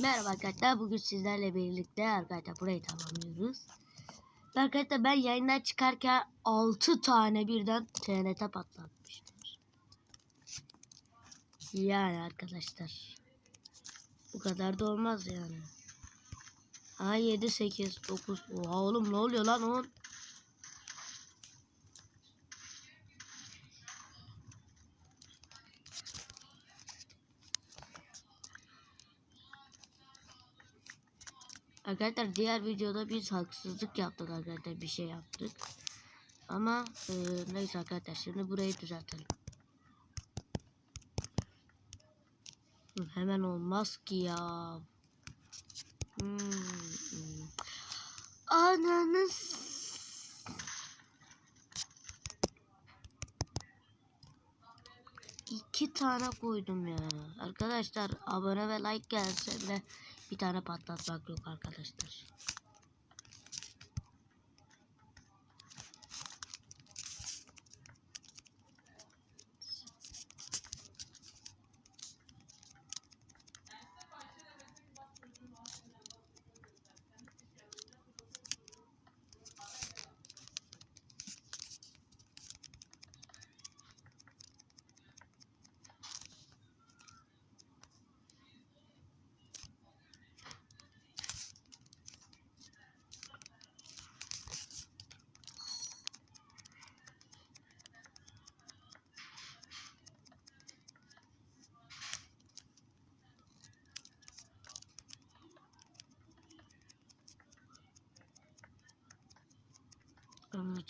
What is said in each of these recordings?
Merhaba arkadaşlar. Bugün sizlerle birlikte arkadaşlar burayı tamamlıyoruz. Arkadaşlar ben yayından çıkarken 6 tane birden TNT patlatmışlar. Yani arkadaşlar. Bu kadar da olmaz yani. Ha 7 8 9 Oha oğlum ne oluyor lan 10 Arkadaşlar diğer videoda biz haksızlık yaptık arkadaşlar bir şey yaptık. Ama e, neyse arkadaşlar şimdi burayı düzeltelim. Hemen olmaz ki ya. Hmm. hmm. Ananı s- İki tane koydum ya. Arkadaşlar abone ve like gelse bile bir tane patlatmak yok arkadaşlar.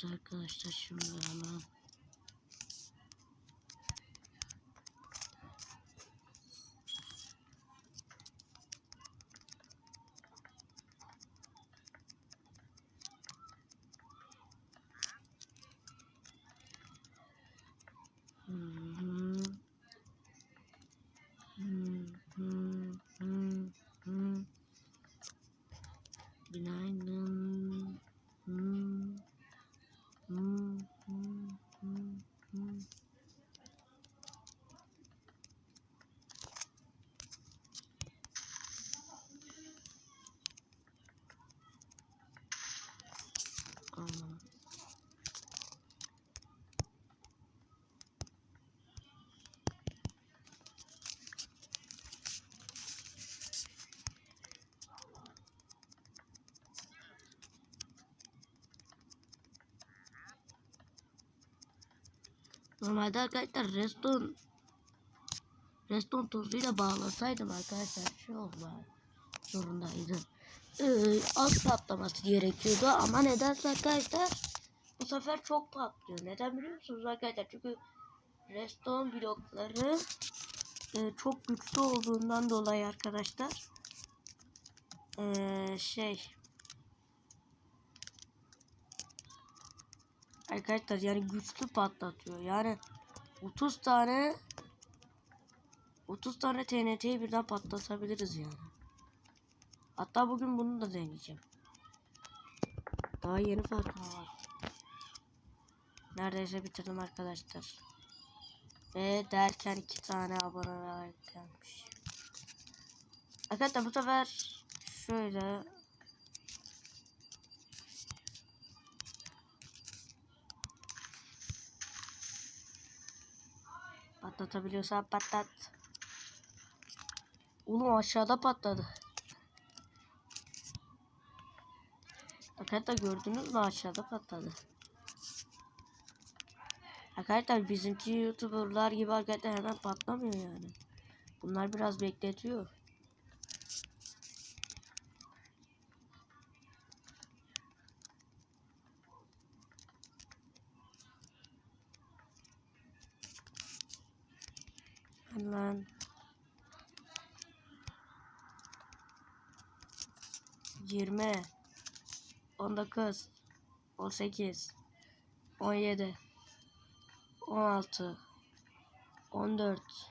Evet arkadaşlar şimdi hemen Normalde arkadaşlar reston reston tozuyla bağlasaydım arkadaşlar şey olma zorundaydı. Ee, az patlaması gerekiyordu ama nedense arkadaşlar bu sefer çok patlıyor. Neden biliyor musunuz arkadaşlar? Çünkü reston blokları e, çok güçlü olduğundan dolayı arkadaşlar ee, şey Arkadaşlar yani güçlü patlatıyor. Yani 30 tane 30 tane TNT'yi birden patlatabiliriz yani. Hatta bugün bunu da deneyeceğim. Daha yeni farkına var. Neredeyse bitirdim arkadaşlar. Ve derken iki tane abone gelmiş. Arkadaşlar bu sefer şöyle Patlatabiliyorsan patlat. Oğlum aşağıda patladı. Arkadaşlar gördünüz mü aşağıda patladı. Arkadaşlar bizimki youtuberlar gibi arkadaşlar hemen patlamıyor yani. Bunlar biraz bekletiyor. Hemen. Yirmi. On dokuz. On sekiz. On yedi. On altı. On dört.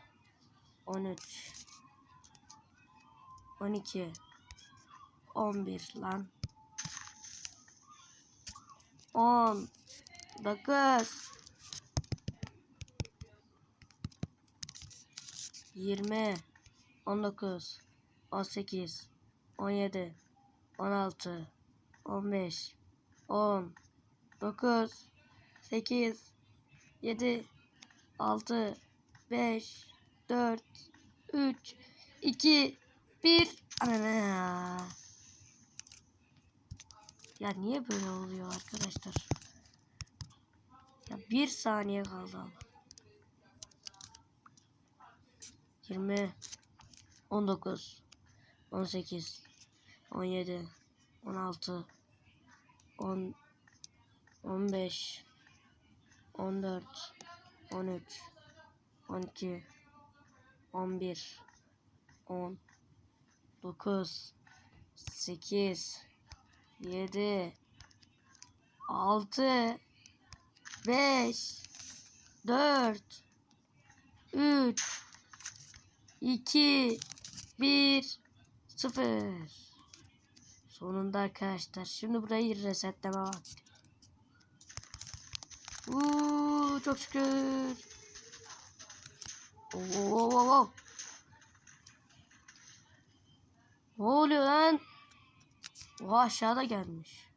On üç. On iki. On bir lan. On. Dokuz. 20 19 18, 17, 16, 15, 10, 9, 8, 7, 6, 5, 4, 3, 2, 1. Ana ya. Niye böyle oluyor arkadaşlar? Ya bir saniye kaldı ama. 20 19 18 17 16 10 15 14 13 12 11 10 9 8 7 6 5 4 3 2 1 0 Sonunda arkadaşlar. Şimdi burayı resetleme vakti. Uuu çok şükür. Oo, oo, oo. Ne oluyor lan? O aşağıda gelmiş.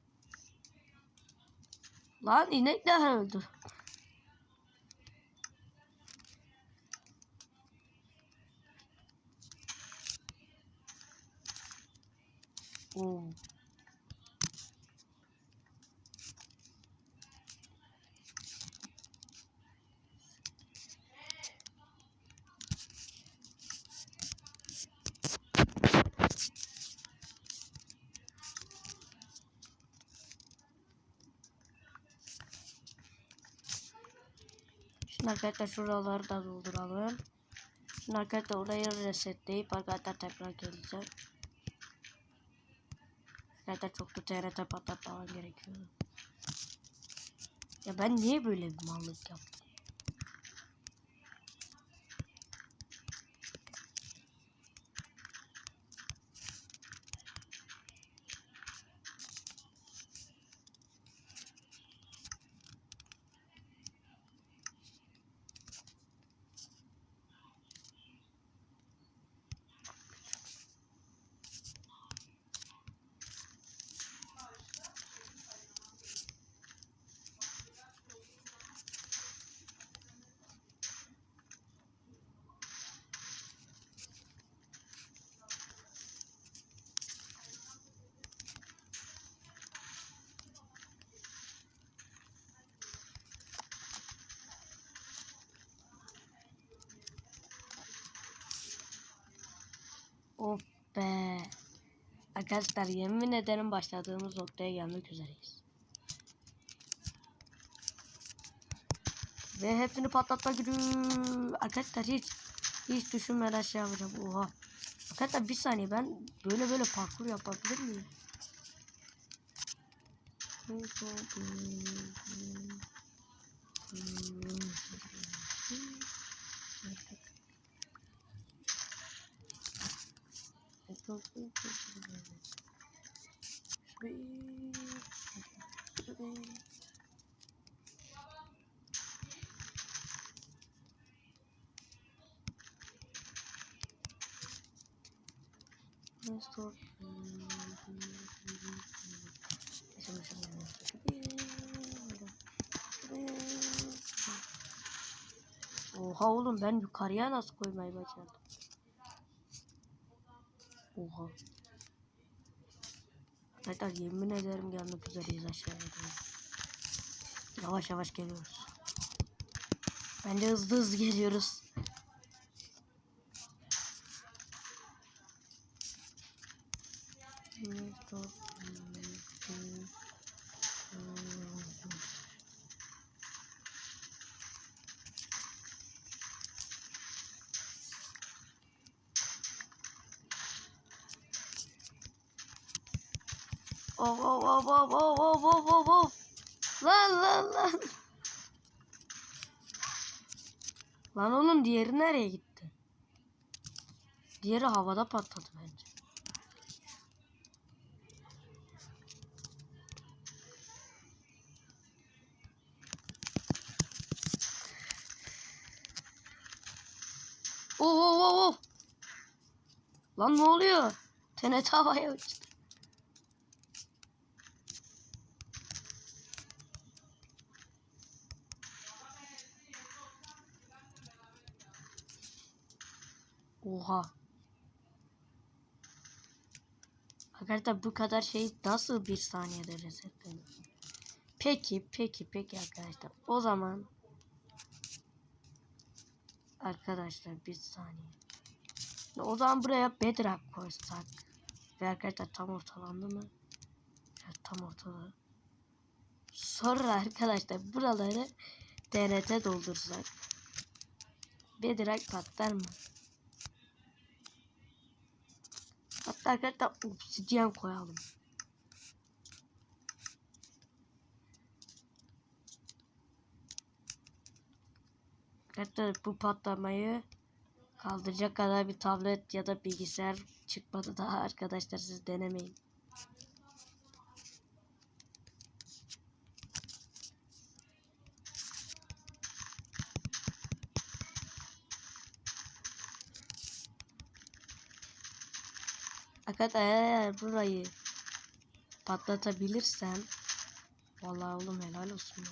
Lan inekler öldü. Oo. Şimdi arkadaşlar şuraları da dolduralım. Şimdi arkadaşlar orayı resetleyip arkadaşlar tekrar geleceğim. Arkadaşlar çok da TRT patlatmam gerekiyor. Ya ben niye böyle bir mallık yaptım? Of be. Arkadaşlar yemin ederim başladığımız noktaya gelmek üzereyiz. Ve hepsini patlatma gibi. Arkadaşlar hiç hiç düşünmeden şey yapacağım. Oha. Arkadaşlar bir saniye ben böyle böyle parkur yapabilir miyim? Oha oğlum ben yukarıya nasıl koymayı başardım? Oha. Arkadaşlar yemin ederim gelmek üzereyiz aşağıya doğru. Yavaş yavaş geliyoruz. Bence hızlı hızlı geliyoruz. Oh oh oh oh oh oh oh oh oh Lan lan lan. Lan oğlum diğeri nereye gitti? Diğeri havada patladı bence. Oh oh oh oh. Lan ne oluyor? TNT havaya uçtu. Oha. Arkadaşlar bu kadar şey nasıl bir saniyede resetlenir? Peki, peki, peki arkadaşlar. O zaman arkadaşlar bir saniye. O zaman buraya bedrock koysak. Ve arkadaşlar tam ortalandı mı? Evet tam ortada. Sonra arkadaşlar buraları TNT doldursak. Bedrock patlar mı? Hatta arkadaşlar obsidyen koyalım. Arkadaşlar bu patlamayı kaldıracak kadar bir tablet ya da bilgisayar çıkmadı daha arkadaşlar siz denemeyin. Arkadaşlar eğer burayı patlatabilirsem vallahi oğlum helal olsun.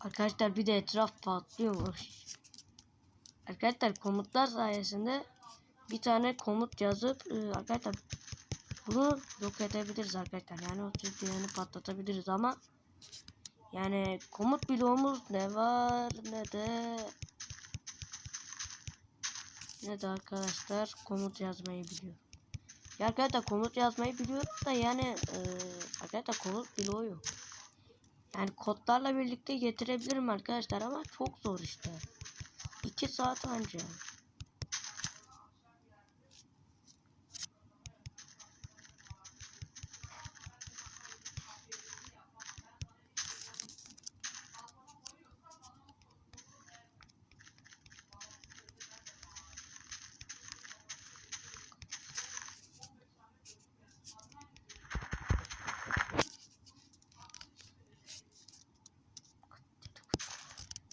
Arkadaşlar bir de etraf patlıyormuş. Arkadaşlar komutlar sayesinde bir tane komut yazıp e, arkadaşlar bunu yok edebiliriz arkadaşlar. Yani o yani patlatabiliriz ama yani komut bloğumuz ne var ne de ne de arkadaşlar komut yazmayı biliyor. Ya arkadaşlar komut yazmayı biliyorum da yani e, arkadaşlar komut bloğu yok. Yani kodlarla birlikte getirebilirim arkadaşlar ama çok zor işte. 2 saat önce.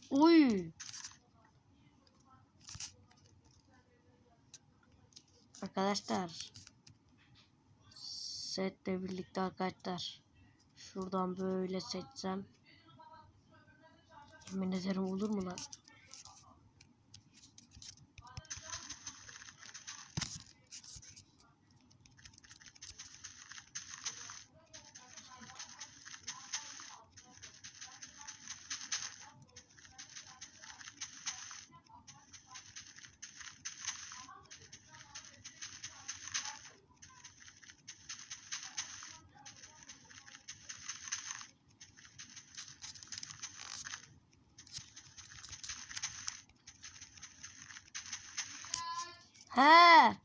Uy. Arkadaşlar setle birlikte arkadaşlar şuradan böyle seçsem yemin ederim olur mu lan? 哎